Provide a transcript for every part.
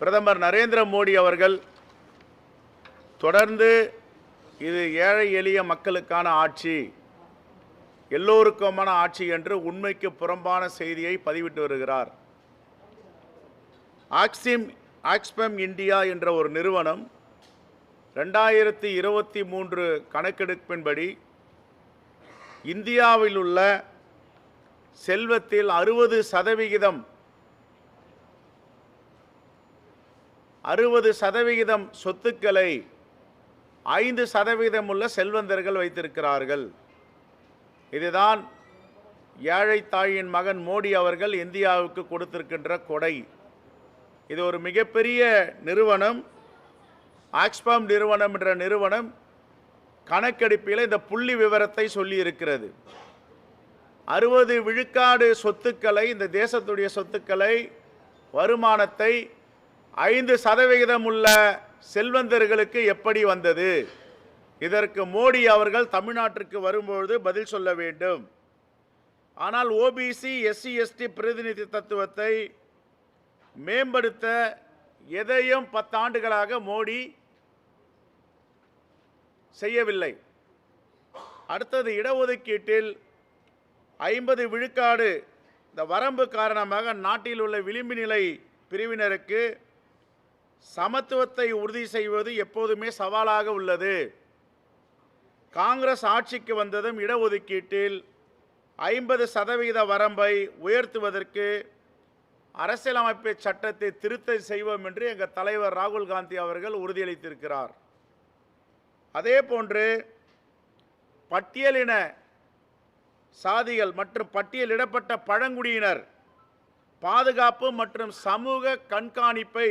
பிரதமர் நரேந்திர மோடி அவர்கள் தொடர்ந்து இது ஏழை எளிய மக்களுக்கான ஆட்சி எல்லோருக்குமான ஆட்சி என்று உண்மைக்கு புறம்பான செய்தியை பதிவிட்டு வருகிறார். ஆக்சிம் ஆக்ஸ்பெம் இந்தியா என்ற ஒரு நிறுவனம் ரெண்டாயிரத்தி இருபத்தி மூன்று கணக்கெடுப்பின்படி இந்தியாவில் உள்ள செல்வத்தில் அறுபது சதவிகிதம் அறுபது சதவிகிதம் சொத்துக்களை ஐந்து சதவிகிதம் உள்ள செல்வந்தர்கள் வைத்திருக்கிறார்கள். இதுதான் ஏழை தாயின் மகன் மோடி அவர்கள் இந்தியாவுக்கு கொடுத்திருக்கின்ற கொடை. இது ஒரு மிகப்பெரிய நிறுவனம் ஆக்ஸ்பாம் நிறுவனம் என்ற நிறுவனம் கணக்கெடுப்பில் இந்த புள்ளி விவரத்தை சொல்லியிருக்கிறது. அறுபது விழுக்காடு சொத்துக்களை இந்த தேசத்துடைய சொத்துக்களை வருமானத்தை ஐந்து சதவிகிதம் உள்ள செல்வந்தர்களுக்கு எப்படி வந்தது? இதற்கு மோடி அவர்கள் தமிழ்நாட்டிற்கு வரும்பொழுது பதில் சொல்ல வேண்டும். ஆனால் ஓபிசி எஸ்சி எஸ்டி பிரதிநிதி தத்துவத்தை மேம்படுத்த எதையும் பத்தாண்டுகளாக மோடி செய்யவில்லை. அடுத்தது இடஒதுக்கீட்டில் ஐம்பது விழுக்காடு இந்த வரம்பு காரணமாக நாட்டில் உள்ள விளிம்பு நிலை பிரிவினருக்கு சமத்துவத்தை உறுதி செய்வது எப்போதுமே சவாலாக உள்ளது. காங்கிரஸ் ஆட்சிக்கு வந்ததும் இடஒதுக்கீட்டில் ஐம்பது சதவிகித வரம்பை உயர்த்துவதற்கு அரசியலமைப்பு சட்டத்தை திருத்தம் செய்வோம் என்று எங்கள் தலைவர் ராகுல் காந்தி அவர்கள் உறுதியளித்திருக்கிறார். அதே போன்று பட்டியலின சாதிகள் மற்றும் பட்டியலிடப்பட்ட பழங்குடியினர் பாதுகாப்பு மற்றும் சமூக கண்காணிப்பை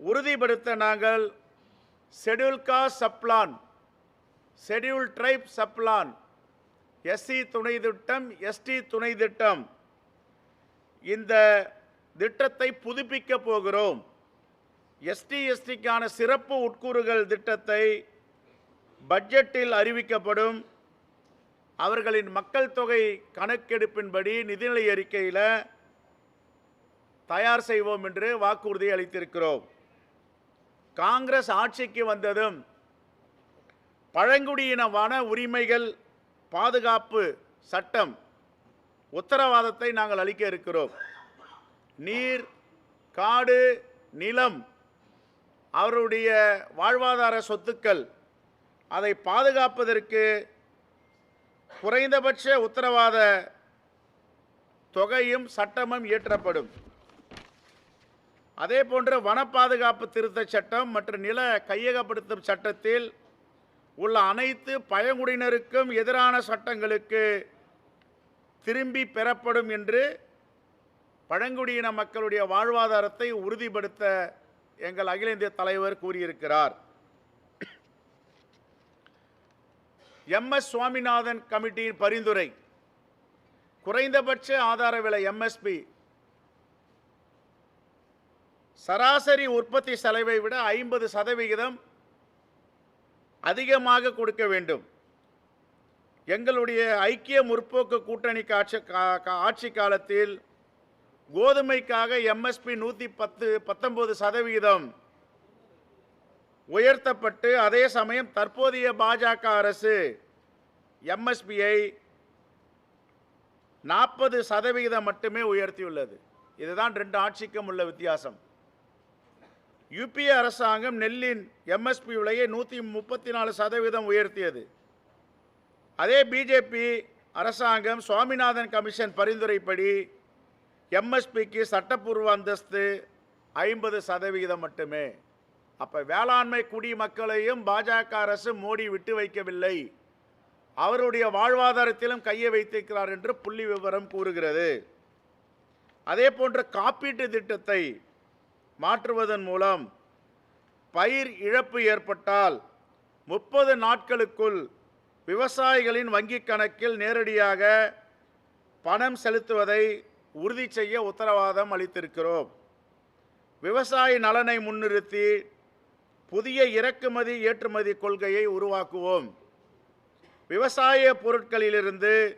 உறுதிப்படுத்த நாங்கள் schedule caste subplan schedule tribe subplan SC துணை திட்டம் எஸ்டி துணை திட்டம். இந்த திட்டத்தை புதுப்பிக்க போகிறோம். எஸ்டி எஸ்டிக்கான சிறப்பு உட்கூறுகள் திட்டத்தை பட்ஜெட்டில் அறிவிக்கப்படும். அவர்களின் மக்கள் தொகை கணக்கெடுப்பின்படி நிதிநிலை அறிக்கையில் தயார் செய்வோம் என்று வாக்குறுதி அளித்திருக்கிறோம். காங்கிரஸ் ஆட்சிக்கு வந்ததும் பழங்குடியின வன உரிமைகள் பாதுகாப்பு சட்டம் உத்தரவாதத்தை நாங்கள் அளிக்க இருக்கிறோம். நீர் காடு நிலம் அவருடைய வாழ்வாதார சொத்துக்கள் அதை பாதுகாப்பதற்கு குறைந்தபட்ச உத்தரவாத தொகையும் சட்டமும் இயற்றப்படும். அதே போன்று வன பாதுகாப்பு திருத்தச் சட்டம் மற்றும் நில கையகப்படுத்தும் சட்டத்தில் உள்ள அனைத்து பழங்குடியினருக்கும் எதிரான சட்டங்களுக்கு திரும்பி பெறப்படும் என்று பழங்குடியின மக்களுடைய வாழ்வாதாரத்தை உறுதிப்படுத்த எங்கள் அகில இந்திய தலைவர் கூறியிருக்கிறார். எம். எஸ். சுவாமிநாதன் கமிட்டியின் பரிந்துரை குறைந்தபட்ச ஆதார விலை எம்எஸ்பி சராசரி உற்பத்தி செலவை விட ஐம்பது சதவிகிதம் அதிகமாக கொடுக்க வேண்டும். எங்களுடைய ஐக்கிய முற்போக்கு கூட்டணி காட்சி கா- ஆட்சி காலத்தில் கோதுமைக்காக எம்எஸ்பி நூற்றி பத்து பத்தொன்பது சதவிகிதம் உயர்த்தப்பட்டு அதே சமயம் தற்போதைய பாஜக அரசு எம்எஸ்பியை நாற்பது சதவிகிதம் மட்டுமே உயர்த்தியுள்ளது. இதுதான் ரெண்டு ஆட்சிக்கும் உள்ள வித்தியாசம். யுபிஏ அரசாங்கம் நெல்லின் எம்எஸ்பி விலையை நூற்றி முப்பத்தி நாலு சதவீதம் உயர்த்தியது. அதே பிஜேபி அரசாங்கம் சுவாமிநாதன் கமிஷன் பரிந்துரைப்படி எம்எஸ்பிக்கு சட்டப்பூர்வ அந்தஸ்து ஐம்பது சதவிகிதம் மட்டுமே. அப்போ வேளாண்மை குடிமக்களையும் பாஜக அரசு மோடி விட்டு வைக்கவில்லை. அவருடைய வாழ்வாதாரத்திலும் கையை வைத்திருக்கிறார் என்று புள்ளி விவரம் கூறுகிறது. அதே போன்ற காப்பீட்டு திட்டத்தை மாற்றுவதன் மூலம் பயிர் இழப்பு ஏற்பட்டால் முப்பது நாட்களுக்குள் விவசாயிகளின் வங்கிக் கணக்கில் நேரடியாக பணம் செலுத்துவதை உறுதி செய்ய உத்தரவாதம் அளித்திருக்கிறோம். விவசாய நலனை முன்னிறுத்தி புதிய இறக்குமதி ஏற்றுமதி கொள்கையை உருவாக்குவோம். விவசாய பொருட்களிலிருந்து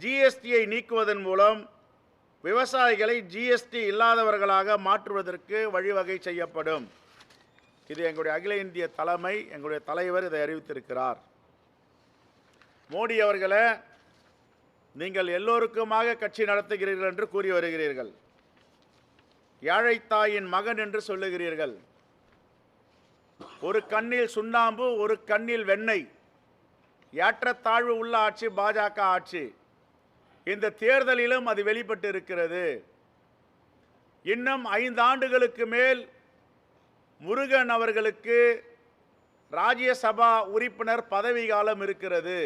ஜிஎஸ்டியை நீக்குவதன் மூலம் விவசாயிகளை ஜிஎஸ்டி இல்லாதவர்களாக மாற்றுவதற்கு வழிவகை செய்யப்படும். இது எங்களுடைய அகில இந்திய தலைமை எங்களுடைய தலைவர் இதை அறிவித்திருக்கிறார். மோடி அவர்களை நீங்கள் எல்லோருக்குமாக கட்சி நடத்துகிறீர்கள் என்று கூறி வருகிறீர்கள். ஏழைத்தாயின் மகன் என்று சொல்லுகிறீர்கள். ஒரு கண்ணில் சுண்ணாம்பு ஒரு கண்ணில் வெண்ணெய். ஏற்றத்தாழ்வு உள்ள ஆட்சி பாஜக ஆட்சி. இந்த தேர்தலிலும் அது வெளிப்பட்டு இருக்கிறது இன்னும் ஐந்து ஆண்டுகளுக்கு மேல் முருகன் அவர்களுக்கு ராஜ்யசபா உறுப்பினர் பதவி காலம் இருக்கிறது.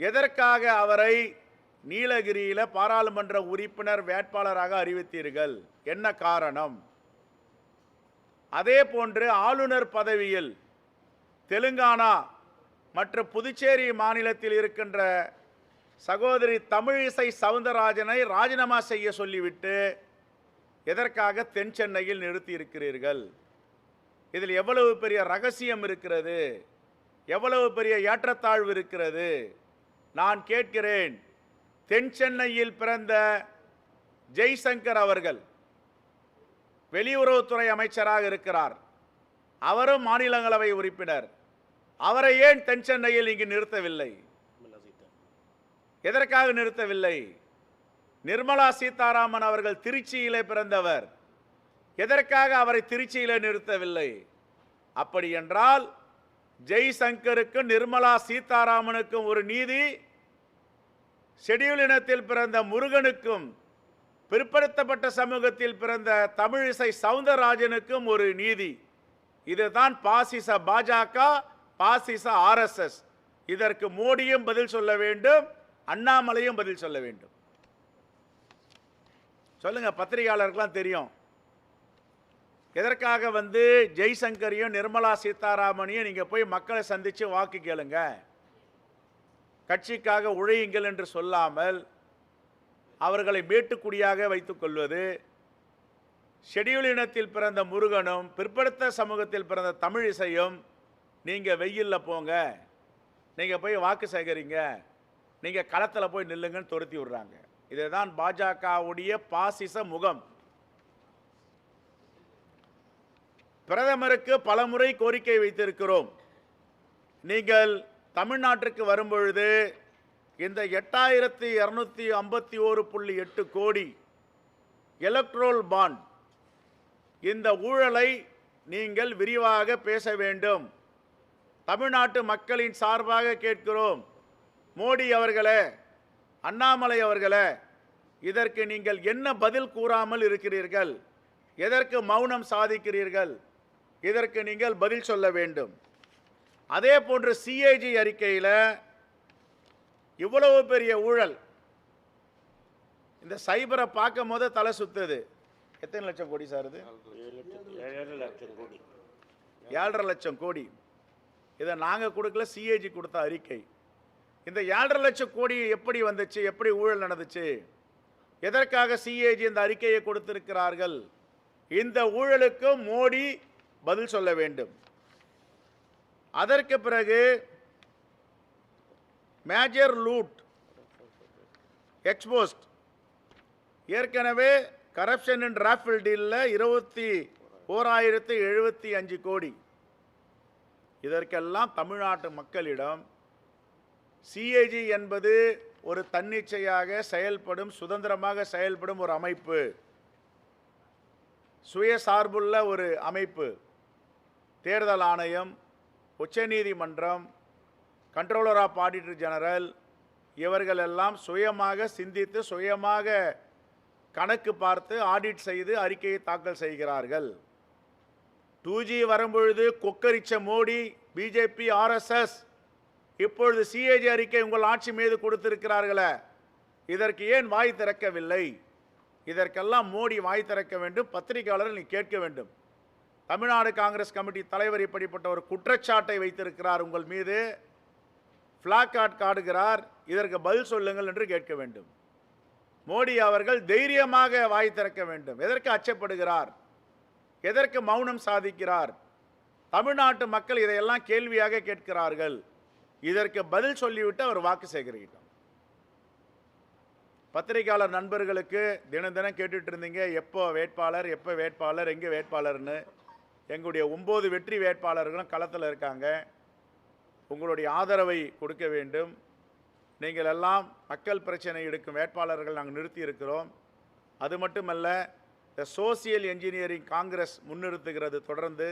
எதற்காக அவரை நீலகிரியில் பாராளுமன்ற உறுப்பினர் வேட்பாளராக அறிவித்தீர்கள்? என்ன காரணம்? அதே போன்று ஆளுநர் பதவியில் தெலுங்கானா மற்றும் புதுச்சேரி மாநிலத்தில் இருக்கின்ற சகோதரி தமிழிசை சவுந்தரராஜனை ராஜினாமா செய்ய சொல்லிவிட்டு எதற்காக தென் சென்னையில் நிறுத்தி இருக்கிறீர்கள் இதில் எவ்வளவு பெரிய ரகசியம் இருக்கிறது? எவ்வளவு பெரிய ஏற்றத்தாழ்வு இருக்கிறது? நான் கேட்கிறேன். தென் சென்னையில் பிறந்த ஜெய்சங்கர் அவர்கள் வெளியுறவுத்துறை அமைச்சராக இருக்கிறார். அவரும் மாநிலங்களவை உறுப்பினர். அவரை ஏன் தென் சென்னையில் இங்கு நிறுத்தவில்லை? எதற்காக நிறுத்தவில்லை? நிர்மலா சீதாராமன் அவர்கள் திருச்சியிலே பிறந்தவர். எதற்காக அவரை திருச்சியிலே நிறுத்தவில்லை? அப்படி என்றால் ஜெய்சங்கருக்கும் நிர்மலா சீதாராமனுக்கும் ஒரு நீதி ஷெடியூல் இனத்தில் பிறந்த முருகனுக்கும் பிற்படுத்தப்பட்ட சமூகத்தில் பிறந்த தமிழிசை சவுந்தரராஜனுக்கும் ஒரு நீதி. இதுதான் பாசிச பாஜக பாசிச ஆர்எஸ்எஸ் இதற்கு மோடியும் பதில் சொல்ல வேண்டும். அண்ணாமலையும் பதில் சொல்ல வேண்டும். சொல்லுங்க பத்திரிகையாளருக்கெல்லாம் தெரியும். எதற்காக வந்து ஜெய்சங்கரையும் நிர்மலா சீதாராமனையும் நீங்கள் போய் மக்களை சந்தித்து வாக்கு கேளுங்க? கட்சிக்காக உழையுங்கள் என்று சொல்லாமல் அவர்களை மேட்டுக்குடியாக வைத்துக் கொள்வது ஷெட்யூல் இனத்தில் பிறந்த முருகனும் பிற்படுத்த சமூகத்தில் பிறந்த தமிழிசையும் நீங்கள் வெயிலில் போங்க. நீங்கள் போய் வாக்கு சேகரிங்க. நீங்கள் களத்தில் போய் நில்லுங்கன்னு துரத்தி விடுறாங்க. இதுதான் பாஜகவுடைய பாசிச முகம். பிரதமருக்கு பலமுறை கோரிக்கை வைத்திருக்கிறோம். நீங்கள் தமிழ்நாட்டிற்கு வரும்பொழுது இந்த எட்டாயிரத்தி இரநூத்தி ஐம்பத்தி ஓரு புள்ளி எட்டு கோடி எலக்ட்ரோல் பாண்ட் இந்த ஊழலை நீங்கள் விரிவாக பேச வேண்டும். தமிழ்நாட்டு மக்களின் சார்பாக கேட்கிறோம். மோடி அவர்களே அண்ணாமலை அவர்களே இதற்கு நீங்கள் என்ன பதில் கூறாமல் இருக்கிறீர்கள்? எதற்கு மௌனம் சாதிக்கிறீர்கள்? இதற்கு நீங்கள் பதில் சொல்ல வேண்டும். அதே போன்று சிஏஜி அறிக்கையில் இவ்வளவு பெரிய ஊழல். இந்த சைபரை பார்க்கும் போது தலை சுத்துது. எத்தனை லட்சம் கோடி சார் இது? லட்சம் கோடி. ஏழரை லட்சம் கோடி. இதை நாங்கள் கொடுக்கல சிஏஜி கொடுத்த அறிக்கை. இந்த ஏழரை லட்சம் கோடி எப்படி வந்துச்சு எப்படி ஊழல் நடந்துச்சு? எதற்காக சிஏஜி இந்த அறிக்கையை கொடுத்திருக்கிறார்கள்? இந்த ஊழலுக்கு மோடி பதில் சொல்ல வேண்டும். அதற்கு பிறகு மேஜர் லூட் எக்ஸ்போஸ்ட் ஏற்கனவே கரப்ஷன் இன் ராஃபில் டீலில் இருபத்தி ஓராயிரத்தி எழுபத்தி அஞ்சு கோடி. இதற்கெல்லாம் தமிழ்நாட்டு மக்களிடம் சிஏஜி என்பது ஒரு தன்னிச்சையாக செயல்படும் சுதந்திரமாக செயல்படும் ஒரு அமைப்பு. சுயசார்புள்ள ஒரு அமைப்பு. தேர்தல் ஆணையம் உச்சநீதிமன்றம் கண்ட்ரோலர் ஆஃப் ஆடிட்டர் ஜெனரல் இவர்கள் எல்லாம் சுயமாக சிந்தித்து சுயமாக கணக்கு பார்த்து ஆடிட் செய்து அறிக்கையை தாக்கல் செய்கிறார்கள். டூ ஜி வரும்பொழுது கொக்கரிச்ச மோடி பிஜேபி ஆர்எஸ்எஸ் இப்பொழுது சிஏஜி அறிக்கை உங்கள் ஆட்சி மீது கொடுத்திருக்கிறார்களே இதற்கு ஏன் வாய் திறக்கவில்லை? இதற்கெல்லாம் மோடி வாய் திறக்க வேண்டும் பத்திரிகையாளர்கள் நீ கேட்க வேண்டும். தமிழ்நாடு காங்கிரஸ் கமிட்டி தலைவர் இப்படிப்பட்ட ஒரு குற்றச்சாட்டை வைத்திருக்கிறார் உங்கள் மீது. ஃப்ளாக் கார்டு காடுகிறார் இதற்கு பதில் சொல்லுங்கள் என்று கேட்க வேண்டும். மோடி அவர்கள் தைரியமாக வாய் திறக்க வேண்டும். எதற்கு அச்சப்படுகிறார்? எதற்கு மௌனம் சாதிக்கிறார்? தமிழ்நாட்டு மக்கள் இதையெல்லாம் கேள்வியாக கேட்கிறார்கள். இதற்கு பதில் சொல்லிவிட்டு அவர் வாக்கு சேகரிக்கட்டும். பத்திரிகையாளர் நண்பர்களுக்கு தினம் தினம் கேட்டுட்டு இருந்தீங்க எப்போ வேட்பாளர் எப்போ வேட்பாளர் எங்கே வேட்பாளர்னு. எங்களுடைய ஒம்பது வெற்றி வேட்பாளர்களும் களத்தில் இருக்காங்க. உங்களுடைய ஆதரவை கொடுக்க வேண்டும். நீங்கள் எல்லாம் மக்கள் பிரச்சனை எடுக்கும் வேட்பாளர்கள் நாங்கள் நிறுத்தி இருக்கிறோம் அது மட்டுமல்ல இந்த சோசியல் என்ஜினியரிங் காங்கிரஸ் முன்னிறுத்துகிறது தொடர்ந்து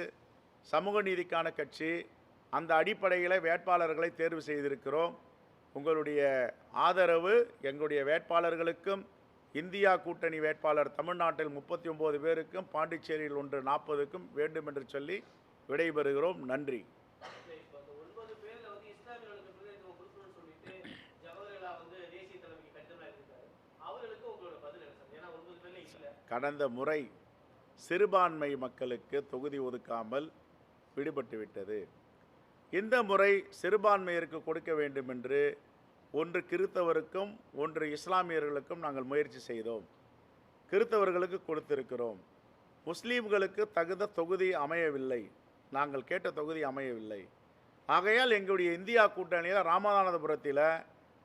சமூக நீதிக்கான கட்சி அந்த அடிப்படையில் வேட்பாளர்களை தேர்வு செய்திருக்கிறோம். உங்களுடைய ஆதரவு எங்களுடைய வேட்பாளர்களுக்கும் இந்தியா கூட்டணி வேட்பாளர் தமிழ்நாட்டில் முப்பத்தி ஒம்பது பேருக்கும் பாண்டிச்சேரியில் ஒன்று நாற்பதுக்கும் வேண்டும் என்று சொல்லி விடைபெறுகிறோம். நன்றி. கடந்த முறை சிறுபான்மை மக்களுக்கு தொகுதி ஒதுக்காமல் விடுபட்டுவிட்டது இந்த முறை சிறுபான்மையருக்கு கொடுக்க வேண்டும் என்று ஒன்று கிறித்தவருக்கும் ஒன்று இஸ்லாமியர்களுக்கும் நாங்கள் முயற்சி செய்தோம். கிறித்தவர்களுக்கு கொடுத்திருக்கிறோம். முஸ்லீம்களுக்கு தகுந்த தொகுதி அமையவில்லை. நாங்கள் கேட்ட தொகுதி அமையவில்லை. ஆகையால் எங்களுடைய இந்தியா கூட்டணியில் ராமநாதபுரத்தில்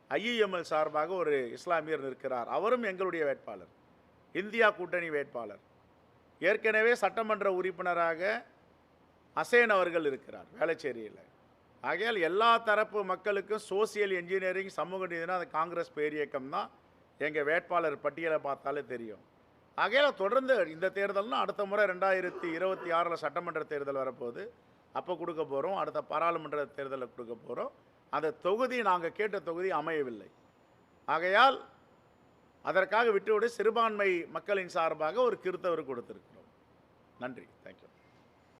ஐஇஎம்எல் சார்பாக ஒரு இஸ்லாமியர் நிற்கிறார். அவரும் எங்களுடைய வேட்பாளர். இந்தியா கூட்டணி வேட்பாளர். ஏற்கனவே சட்டமன்ற உறுப்பினராக அசேன் அவர்கள் இருக்கிறார் வேளச்சேரியில். ஆகையால் எல்லா தரப்பு மக்களுக்கும் சோசியல் இன்ஜினியரிங் சமூக நீதினா அது காங்கிரஸ் பேரியக்கம் தான் எங்கள் வேட்பாளர் பட்டியலை பார்த்தாலே தெரியும். ஆகையால் தொடர்ந்து இந்த தேர்தல்னால் அடுத்த முறை ரெண்டாயிரத்தி இருபத்தி ஆறில் சட்டமன்ற தேர்தல் வரப்போகுது. அப்போ கொடுக்க போகிறோம் அடுத்த பாராளுமன்ற தேர்தலில் கொடுக்க போகிறோம் அந்த தொகுதி நாங்கள் கேட்ட தொகுதி அமையவில்லை. ஆகையால் அதற்காக விட்டுவிட சிறுபான்மை மக்களின் சார்பாக ஒரு கிருத்தவர் கொடுத்துருக்கிறோம். நன்றி. தேங்க்யூ